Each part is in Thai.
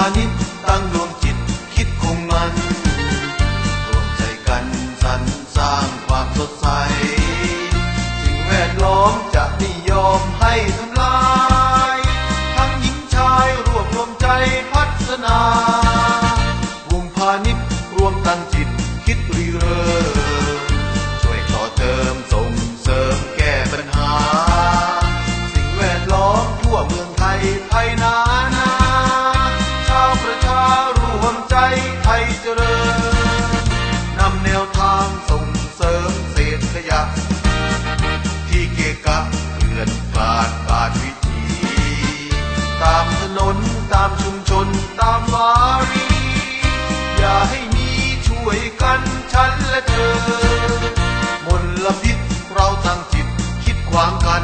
าณิชย์ตั้งดวงจิตคิดคงมันรวมใจกันสรรสร้างความสดใส สิ่งแวดล้อมจะไม่ยอมให้ทำลาย ทั้งหญิงชายรวบรวมใจพัฒนาวงพาณิชย์รวมตั้งจิตคิดรีเริ่มช่วยต่อเติมส่งเสริมแก้ปัญหา สิ่งแวดล้อมทั่วเมืองไทยไทยนาน ไทยเจริญนำแนวทางส่งเสริมเศษขยะ ที่เกะกะเกลื่อนกลาดบาดวิถี ตามถนนตามชุมชนตามวารี อย่าให้มีช่วยกันฉันและเธอ มลพิษเราตั้งจิตคิดขวางกัน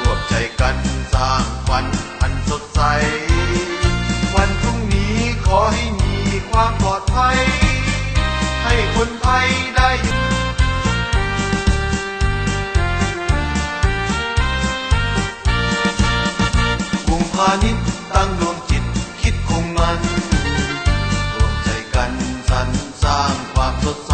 รวมใจกันสร้างฝันอันสดใส พาณิชย์ตั้งดวงจิตคิดคงมันรวมใจกันสรรสร้างความสดใส